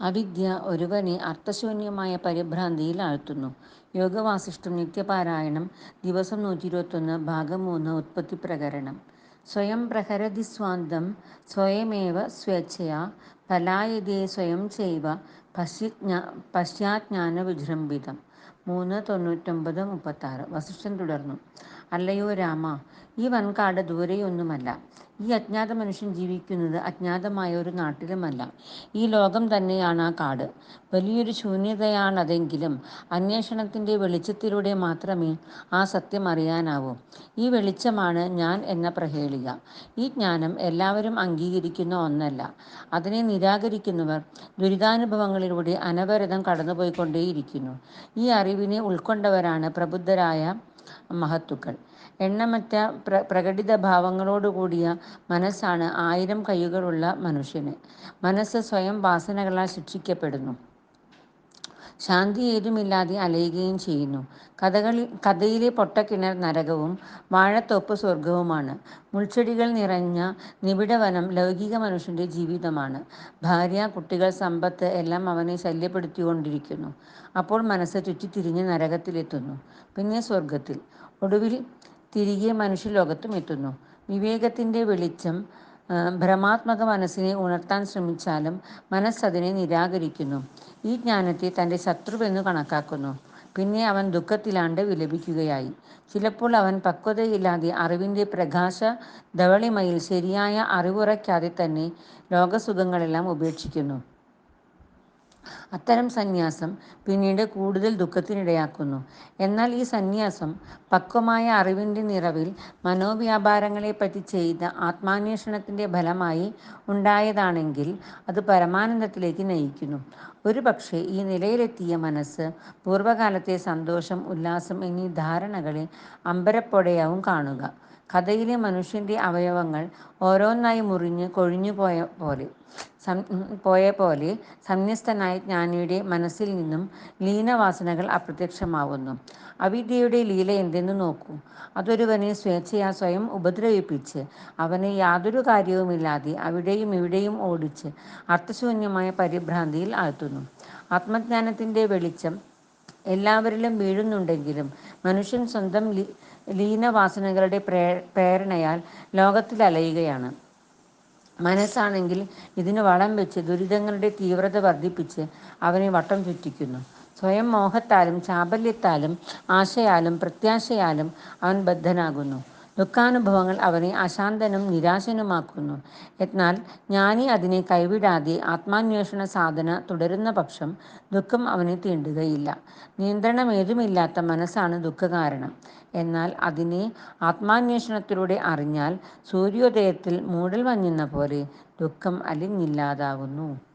അവിദ്യ ഒരുവനെ അർത്ഥശൂന്യമായ പരിഭ്രാന്തിയിൽ ആഴ്ത്തുന്നു. യോഗവാസിഷ്ഠം നിത്യപാരായണം ദിവസം നൂറ്റി ഇരുപത്തൊന്ന് ഭാഗം മൂന്ന് ഉത്പത്തി പ്രകരണം സ്വയം പ്രഹരതി സ്വാന്തം സ്വയമേവ സ്വേച്ഛയാ പലായതേ സ്വയം ചൈവ പശ്ചാജ്ഞാനവിജൃംഭിതം മൂന്ന് തൊണ്ണൂറ്റൊമ്പത് മുപ്പത്താറ് വസിഷ്ഠൻ തുടർന്നു. അല്ലയോ രാമ ഈ വൻകാട് ദൂരെയൊന്നുമല്ല. ഈ അജ്ഞാത മനുഷ്യൻ ജീവിക്കുന്നത് അജ്ഞാതമായ ഒരു നാട്ടിലുമല്ല. ഈ ലോകം തന്നെയാണ് ആ കാട്. വലിയൊരു ശൂന്യതയാണതെങ്കിലും അന്വേഷണത്തിന്റെ വെളിച്ചത്തിലൂടെ മാത്രമേ ആ സത്യം അറിയാനാവൂ. ഈ വെളിച്ചമാണ് ഞാൻ എന്ന പ്രഹേളിക. ഈ ജ്ഞാനം എല്ലാവരും അംഗീകരിക്കുന്ന ഒന്നല്ല. അതിനെ നിരാകരിക്കുന്നവർ ദുരിതാനുഭവങ്ങളിലൂടെ അനവരതം കടന്നുപോയിക്കൊണ്ടേയിരിക്കുന്നു. ഈ അറിവിനെ ഉൾക്കൊണ്ടവരാണ് പ്രബുദ്ധരായ മഹത്തുക്കൾ. എണ്ണമറ്റ പ്ര പ്രകടിത ഭാവങ്ങളോടുകൂടിയ മനസ്സാണ് ആയിരം കൈകളുള്ള മനുഷ്യന്. മനസ്സ് സ്വയം വാസനകളാൽ ശിക്ഷിക്കപ്പെടുന്നു. ശാന്തി ഏതുമില്ലാതെ അലയുകയും ചെയ്യുന്നു. കഥകളി കഥയിലെ പൊട്ടക്കിണർ നരകവും വാഴത്തോപ്പ് സ്വർഗവുമാണ്. മുൾച്ചെടികൾ നിറഞ്ഞ നിബിഡവനം ലൗകിക മനുഷ്യന്റെ ജീവിതമാണ്. ഭാര്യ, കുട്ടികൾ, സമ്പത്ത് എല്ലാം അവനെ ശല്യപ്പെടുത്തിക്കൊണ്ടിരിക്കുന്നു. അപ്പോൾ മനസ്സ് ചുറ്റിത്തിരിഞ്ഞ് നരകത്തിലെത്തുന്നു. പിന്നെ സ്വർഗത്തിൽ. ഒടുവിൽ തിരികെ മനുഷ്യലോകത്തും എത്തുന്നു. വിവേകത്തിന്റെ വെളിച്ചം ഭ്രമാത്മക മനസ്സിനെ ഉണർത്താൻ ശ്രമിച്ചാലും മനസ്സതിനെ നിരാകരിക്കുന്നു. ഈ ജ്ഞാനത്തെ തന്റെ ശത്രുവെന്നു കണക്കാക്കുന്നു. പിന്നെ അവൻ ദുഃഖത്തിലാണ്ട് വിലപിക്കുകയായി. ചിലപ്പോൾ അവൻ പക്വതയില്ലാതെ അറിവിന്റെ പ്രകാശ ധവളിമയിൽ ശരിയായ അറിവുറയ്ക്കാതെ തന്നെ ലോകസുഖങ്ങളെല്ലാം ഉപേക്ഷിക്കുന്നു. അത്തരം സന്യാസം പിന്നീട് കൂടുതൽ ദുഃഖത്തിനിടയാക്കുന്നു. എന്നാൽ ഈ സന്യാസം പക്വമായ അറിവിന്റെ നിറവിൽ മനോവ്യാപാരങ്ങളെപ്പറ്റി ചെയ്ത ആത്മാന്വേഷണത്തിന്റെ ഫലമായി ഉണ്ടായതാണെങ്കിൽ അത് പരമാനന്ദത്തിലേക്ക് നയിക്കുന്നു. ഒരു പക്ഷേ ഈ നിലയിലെത്തിയ മനസ്സ് പൂർവകാലത്തെ സന്തോഷം, ഉല്ലാസം എന്നീ ധാരണകളെ അമ്പരപ്പോടെയാവും കാണുക. കഥയിലെ മനുഷ്യന്റെ അവയവങ്ങൾ ഓരോന്നായി മുറിഞ്ഞ് കൊഴിഞ്ഞുപോയ പോലെ പോയ പോലെ സംന്യസ്തനായ ജ്ഞാനിയുടെ മനസ്സിൽ നിന്നും ലീനവാസനകൾ അപ്രത്യക്ഷമാവുന്നു. അവിദ്യയുടെ ലീല എന്തെന്ന് നോക്കൂ. അതൊരുവനെ സ്വേച്ഛയാ സ്വയം ഉപദ്രവിപ്പിച്ച് അവനെ യാതൊരു കാര്യവുമില്ലാതെ അവിടെയും ഇവിടെയും ഓടിച്ച് അർത്ഥശൂന്യമായ പരിഭ്രാന്തിയിൽ ആഴ്ത്തുന്നു. ആത്മജ്ഞാനത്തിന്റെ വെളിച്ചം എല്ലാവരിലും വീഴുന്നുണ്ടെങ്കിലും മനുഷ്യൻ സ്വന്തം ലീനവാസനകളുടെ പ്രേ പ്രേരണയാൽ ലോകത്തിലലയുകയാണ്. മനസ്സാണെങ്കിൽ ഇതിന് വളം വെച്ച് ദുരിതങ്ങളുടെ തീവ്രത വർദ്ധിപ്പിച്ച് അവനെ വട്ടം ചുറ്റിക്കുന്നു. സ്വയം മോഹത്താലും ചാബല്യത്താലും ആശയാലും പ്രത്യാശയാലും അവൻ ബദ്ധനാകുന്നു. ദുഃഖാനുഭവങ്ങൾ അവനെ അശാന്തനും നിരാശനുമാക്കുന്നു. എന്നാൽ ജ്ഞാനി അതിനെ കൈവിടാതെ ആത്മാന്വേഷണ സാധന തുടരുന്ന പക്ഷം ദുഃഖം അവനെ തീണ്ടുകയില്ല. നിയന്ത്രണമേതുമില്ലാത്ത മനസ്സാണ് ദുഃഖകാരണം. എന്നാൽ അതിനെ ആത്മാന്വേഷണത്തിലൂടെ അറിഞ്ഞാൽ സൂര്യോദയത്തിൽ മൂടൽ മഞ്ഞുന്ന പോലെ ദുഃഖം അലിഞ്ഞില്ലാതാകുന്നു.